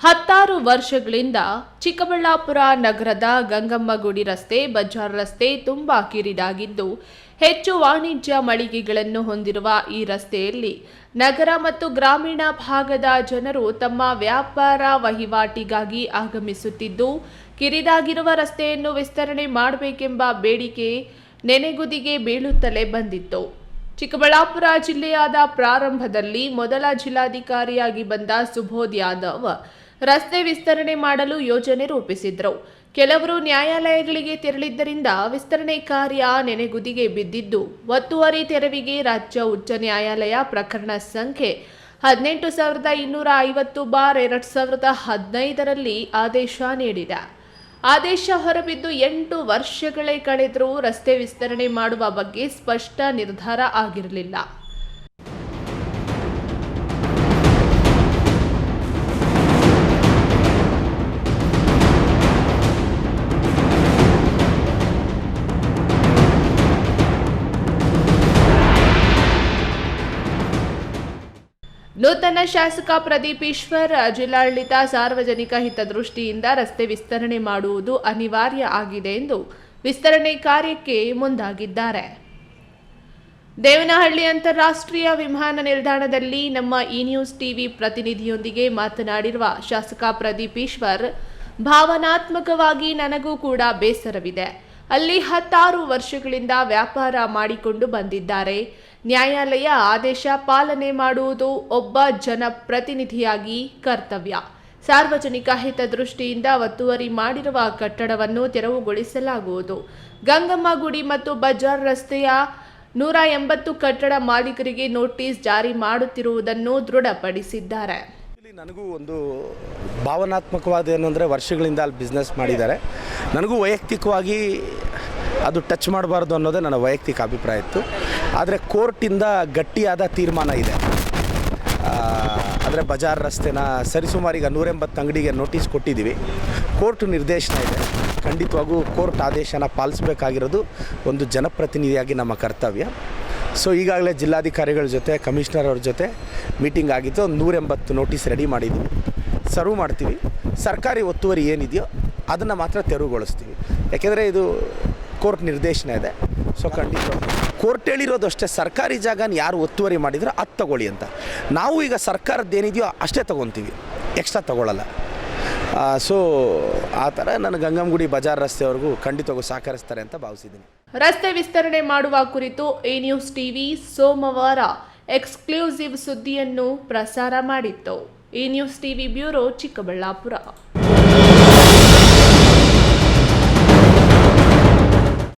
ಹತ್ತಾರು ವರ್ಷಗಳಿಂದ ಚಿಕ್ಕಬಳ್ಳಾಪುರ ನಗರದ ಗಂಗಮ್ಮಗುಡಿ ರಸ್ತೆ, ಬಜಾರ್ ರಸ್ತೆ ತುಂಬಾ ಕಿರಿದಾಗಿದ್ದು, ಹೆಚ್ಚು ವಾಣಿಜ್ಯ ಮಳಿಗೆಗಳನ್ನು ಹೊಂದಿರುವ ಈ ರಸ್ತೆಯಲ್ಲಿ ನಗರ ಮತ್ತು ಗ್ರಾಮೀಣ ಭಾಗದ ಜನರು ತಮ್ಮ ವ್ಯಾಪಾರ ವಹಿವಾಟಿಗಾಗಿ ಆಗಮಿಸುತ್ತಿದ್ದು, ಕಿರಿದಾಗಿರುವ ರಸ್ತೆಯನ್ನು ವಿಸ್ತರಣೆ ಮಾಡಬೇಕೆಂಬ ಬೇಡಿಕೆ ನೆನೆಗುದಿಗೆ ಬೀಳುತ್ತಲೇ ಬಂದಿತ್ತು. ಚಿಕ್ಕಬಳ್ಳಾಪುರ ಜಿಲ್ಲೆಯಾದ ಪ್ರಾರಂಭದಲ್ಲಿ ಮೊದಲ ಜಿಲ್ಲಾಧಿಕಾರಿಯಾಗಿ ಬಂದ ಸುಬೋಧ್ ಯಾದವ್ ರಸ್ತೆ ವಿಸ್ತರಣೆ ಮಾಡಲು ಯೋಜನೆ ರೂಪಿಸಿದ್ರು. ಕೆಲವರು ನ್ಯಾಯಾಲಯಗಳಿಗೆ ತೆರಳಿದ್ದರಿಂದ ವಿಸ್ತರಣೆ ಕಾರ್ಯ ನೆನೆಗುದಿಗೆ ಬಿದ್ದಿದ್ದು, ಒತ್ತುವರಿ ತೆರವಿಗೆ ರಾಜ್ಯ ಉಚ್ಚ ನ್ಯಾಯಾಲಯ ಪ್ರಕರಣ ಸಂಖ್ಯೆ ಹದಿನೆಂಟು ಸಾವಿರದ ಇನ್ನೂರ ಐವತ್ತು ಬಾರ್ ಎರಡು ಸಾವಿರದ ಹದಿನೈದರಲ್ಲಿ ಆದೇಶ ನೀಡಿದೆ. ಆದೇಶ ಹೊರಬಿದ್ದು ಎಂಟು ವರ್ಷಗಳೇ ಕಳೆದರೂ ರಸ್ತೆ ವಿಸ್ತರಣೆ ಮಾಡುವ ಬಗ್ಗೆ ಸ್ಪಷ್ಟ ನಿರ್ಧಾರ ಆಗಿರಲಿಲ್ಲ. ನೂತನ ಶಾಸಕ ಪ್ರದೀಪ್ ಈಶ್ವರ್ ಜಿಲ್ಲಾಡಳಿತ ಸಾರ್ವಜನಿಕ ಹಿತದೃಷ್ಟಿಯಿಂದ ರಸ್ತೆ ವಿಸ್ತರಣೆ ಮಾಡುವುದು ಅನಿವಾರ್ಯ ಆಗಿದೆ ಎಂದು ವಿಸ್ತರಣೆ ಕಾರ್ಯಕ್ಕೆ ಮುಂದಾಗಿದ್ದಾರೆ. ದೇವನಹಳ್ಳಿ ಅಂತಾರಾಷ್ಟ್ರೀಯ ವಿಮಾನ ನಿಲ್ದಾಣದಲ್ಲಿ ನಮ್ಮ ಇ ನ್ಯೂಸ್ ಟಿವಿ ಪ್ರತಿನಿಧಿಯೊಂದಿಗೆ ಮಾತನಾಡಿರುವ ಶಾಸಕ ಪ್ರದೀಪ್ ಈಶ್ವರ್, ಭಾವನಾತ್ಮಕವಾಗಿ ನನಗೂ ಕೂಡ ಬೇಸರವಿದೆ. ಅಲ್ಲಿ ಹತ್ತಾರು ವರ್ಷಗಳಿಂದ ವ್ಯಾಪಾರ ಮಾಡಿಕೊಂಡು ಬಂದಿದ್ದಾರೆ. ನ್ಯಾಯಾಲಯ ಆದೇಶ ಪಾಲನೆ ಮಾಡುವುದು ಒಬ್ಬ ಜನಪ್ರತಿನಿಧಿಯಾಗಿ ಕರ್ತವ್ಯ. ಸಾರ್ವಜನಿಕ ಹಿತದೃಷ್ಟಿಯಿಂದ ಒತ್ತುವರಿ ಮಾಡಿರುವ ಕಟ್ಟಡವನ್ನು ತೆರವುಗೊಳಿಸಲಾಗುವುದು. ಗಂಗಮ್ಮ ಗುಡಿ ಮತ್ತು ಬಜಾರ್ ರಸ್ತೆಯ ನೂರ ಎಂಬತ್ತು ಕಟ್ಟಡ ಮಾಲೀಕರಿಗೆ ನೋಟಿಸ್ ಜಾರಿ ಮಾಡುತ್ತಿರುವುದನ್ನು ದೃಢಪಡಿಸಿದ್ದಾರೆ. ನನಗೂ ಒಂದು ಭಾವನಾತ್ಮಕವಾದ ಏನು ಅಂದರೆ ವರ್ಷಗಳಿಂದ ಅಲ್ಲಿ ಬಿಸ್ನೆಸ್ ಮಾಡಿದ್ದಾರೆ. ನನಗೂ ವೈಯಕ್ತಿಕವಾಗಿ ಅದು ಟಚ್ ಮಾಡಬಾರ್ದು ಅನ್ನೋದೇ ನನ್ನ ವೈಯಕ್ತಿಕ ಅಭಿಪ್ರಾಯ ಇತ್ತು. ಆದರೆ ಕೋರ್ಟಿಂದ ಗಟ್ಟಿಯಾದ ತೀರ್ಮಾನ ಇದೆ. ಅಂದರೆ ಬಜಾರ್ ರಸ್ತೆನ ಸರಿಸುಮಾರಿಗೆ ನೂರೆಂಬತ್ತು ಅಂಗಡಿಗೆ ನೋಟಿಸ್ ಕೊಟ್ಟಿದ್ದೀವಿ. ಕೋರ್ಟ್ ನಿರ್ದೇಶನ ಇದೆ. ಖಂಡಿತವಾಗೂ ಕೋರ್ಟ್ ಆದೇಶನ ಪಾಲಿಸಬೇಕಾಗಿರೋದು ಒಂದು ಜನಪ್ರತಿನಿಧಿಯಾಗಿ ನಮ್ಮ ಕರ್ತವ್ಯ. ಸೊ ಈಗಾಗಲೇ ಜಿಲ್ಲಾಧಿಕಾರಿಗಳ ಜೊತೆ, ಕಮಿಷನರ್ ಅವ್ರ ಜೊತೆ ಮೀಟಿಂಗ್ ಆಗಿತ್ತು. ಒಂದು ನೂರೆಂಬತ್ತು ನೋಟಿಸ್ ರೆಡಿ ಮಾಡಿದ್ವಿ ಸರ್ವ್ ಮಾಡ್ತೀವಿ. ಸರ್ಕಾರಿ ಒತ್ತುವರಿ ಏನಿದೆಯೋ ಅದನ್ನು ಮಾತ್ರ ತೆರವುಗೊಳಿಸ್ತೀವಿ. ಯಾಕೆಂದರೆ ಇದು ಕೋರ್ಟ್ ನಿರ್ದೇಶನ ಇದೆ. ಸೊ ಖಂಡಿತ ಕೋರ್ಟ್ ಹೇಳಿರೋದು ಅಷ್ಟೇ, ಸರ್ಕಾರಿ ಜಾಗನ ಯಾರು ಒತ್ತುವರಿ ಮಾಡಿದ್ರೆ ಅದು ತಗೊಳ್ಳಿ ಅಂತ. ನಾವು ಈಗ ಸರ್ಕಾರದ್ದು ಏನಿದೆಯೋ ಅಷ್ಟೇ ತೊಗೊತೀವಿ. ಎಕ್ಸ್ಟ್ರಾ ತೊಗೊಳ್ಳಲ್ಲ ಸೊ ಆ ಥರ ನಾನು ಗಂಗಂಗುಡಿ ಬಜಾರ್ ರಸ್ತೆವರೆಗೂ ಖಂಡಿತವಾಗೂ ಸಹಕರಿಸ್ತಾರೆ ಅಂತ ಭಾವಿಸಿದ್ದೀನಿ. ರಸ್ತೆ ವಿಸ್ತರಣೆ ಮಾಡುವ ಕುರಿತು ಎ ನ್ಯೂಸ್ ಟಿವಿ ಸೋಮವಾರ ಎಕ್ಸ್ಕ್ಲೂಸಿವ್ ಸುದ್ದಿಯನ್ನು ಪ್ರಸಾರ ಮಾಡಿತ್ತು. A news TV bureau Chikkaballapur.